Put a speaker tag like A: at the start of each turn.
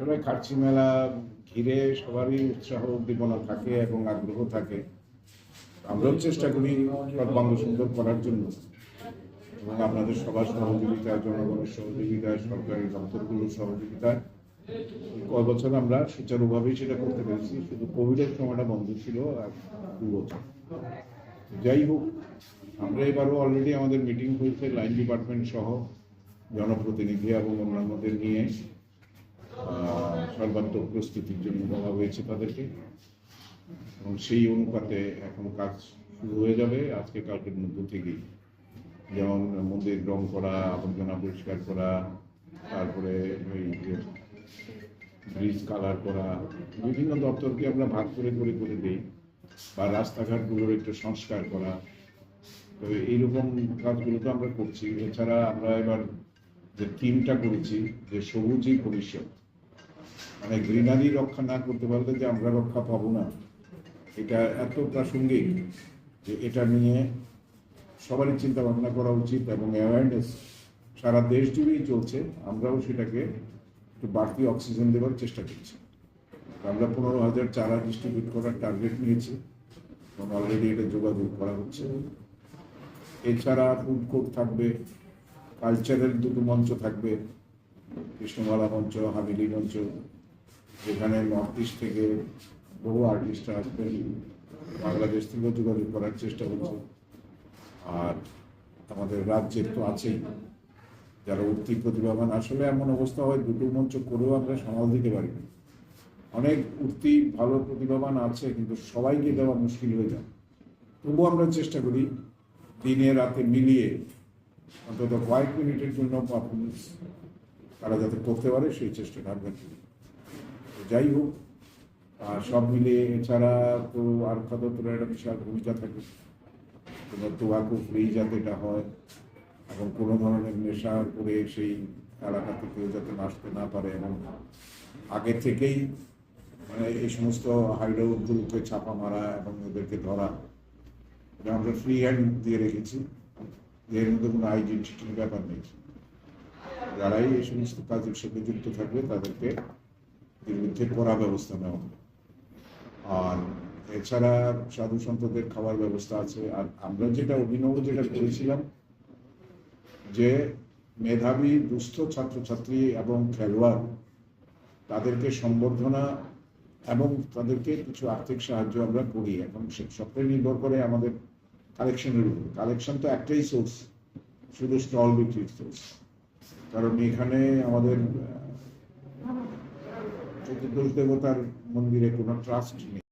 A: আসলে কার্চি মেলা ঘিরে সবারই উৎসাহ, উদ্দীপনা থাকে এবং আগ্রহ থাকে। আমরাও চেষ্টা করি সর্বাঙ্গ সুন্দর করার জন্য। এবং আপনাদের সবার সহযোগিতা জনগণের সহযোগিতায়, সরকারি দপ্তরগুলোর সহযোগিতায় কয় বছর আমরা সুচারুভাবেই সেটা করতে পেরেছি। শুধু কোভিডের সময়টা বন্ধ ছিল আর দু বছর। যাই হোক, আমরা এবারও অলরেডি আমাদের মিটিং হয়েছে লাইন ডিপার্টমেন্ট সহ, জনপ্রতিনিধি এবং অন্যান্যদের নিয়ে। সর্বাত্মক প্রস্তুতির জন্য বলা হয়েছে তাদেরকে। এবং সেই অনুপাতে এখন কাজ শুরু হয়ে যাবে। আজকে কালকের মধ্য থেকেই। যেমন মন্দির রং করা, আবর্জনা পরিষ্কার করা, তারপরে ওই যে ব্রিজ কালার করা, বিভিন্ন দপ্তরকে আমরা ভাগ করে করে করে দিই। বা রাস্তাঘাটগুলোর একটু সংস্কার করা। তো এইরকম কাজগুলো তো আমরা করছি। এছাড়া আমরা এবার যে থিমটা করেছি, যে সবুজই ভবিষ্যৎ মানে গ্রিনারি রক্ষা না করতে পারলে যে আমরা রক্ষা পাবো না। এটা এত প্রাসঙ্গিক যে এটা নিয়ে সবারই চিন্তা ভাবনা করা উচিত এবং অ্যাওয়ারনেস সারা দেশ জুড়েই চলছে। আমরাও সেটাকে একটু বাড়তি অক্সিজেন দেওয়ার চেষ্টা করছি। আমরা পনেরো হাজার চারা ডিস্ট্রিবিউট করার টার্গেট নিয়েছি এবং অলরেডি এটা যোগাযোগ করা হচ্ছে। এছাড়া ফুড কোর্ট থাকবে কালচারাল দুটো মঞ্চ থাকবে। কৃষ্ণমালা মঞ্চ হাবিলি মঞ্চ যেখানে নর্থ ইস্ট থেকে বহু আর্টিস্টরা আসবেন। বাংলাদেশ থেকেও যোগাযোগ করার চেষ্টা হচ্ছে আর আমাদের রাজ্যের তো আছেই। যারা উঠতি প্রতিভাবান, আসলে এমন অবস্থা হয়, দুটো মঞ্চ করেও আমরা সামাল দিতে পারি অনেক উঠতি, ভালো প্রতিভাবান আছে, কিন্তু সবাইকে দেওয়া মুশকিল হয়ে যায়। তবুও আমরা চেষ্টা করি দিনে রাতে মিলিয়ে অন্তত কয়েক মিনিটের জন্য পারফরমেন্স তারা যাতে করতে পারে সেই আমরা করি যাই হোক, আর সব মিলিয়ে এছাড়া তো আর দপ্তরের একটা বিশাল ভূমিকা থাকে। কোনো তোয়াকু ফ্রি যাতে এটা হয় এবং কোনো ধরনের নেশা করে সেই এলাকা থেকে যাতে নাচতে না পারে এবং আগে থেকেই মানে এই সমস্ত হাইডাউটগুলোকে ছাপা মারা এবং ওদেরকে ধরা, এটা আমরা ফ্রি হ্যান্ড দিয়ে রেখেছি। এর মধ্যে কোনো আইডেন্টিটির ব্যাপার নেই। যারাই এই সমস্ত কাজের সাথে যুক্ত থাকবে, তাদেরকে বিরুদ্ধে কড়া ব্যবস্থা নেওয়া হবে। আর এছাড়া সাধু সন্তদের খাওয়ার ব্যবস্থা আছে। আর আমরা যেটা অভিনব যেটা করেছিলাম, যে মেধাবী, দুস্থ ছাত্রছাত্রী এবং খেলোয়াড়, তাদেরকে সম্বর্ধনা এবং তাদেরকে কিছু আর্থিক সাহায্য আমরা করি। এখন সবটাই নির্ভর করে আমাদের কালেকশনের উপর। কালেকশন তো একটাই সোর্স শুধু স্টল বিক্রির সোর্স কারণ এখানে আমাদের চতুর্দশ দেবতার মন্দিরে কোনো ট্রাস্ট নেই।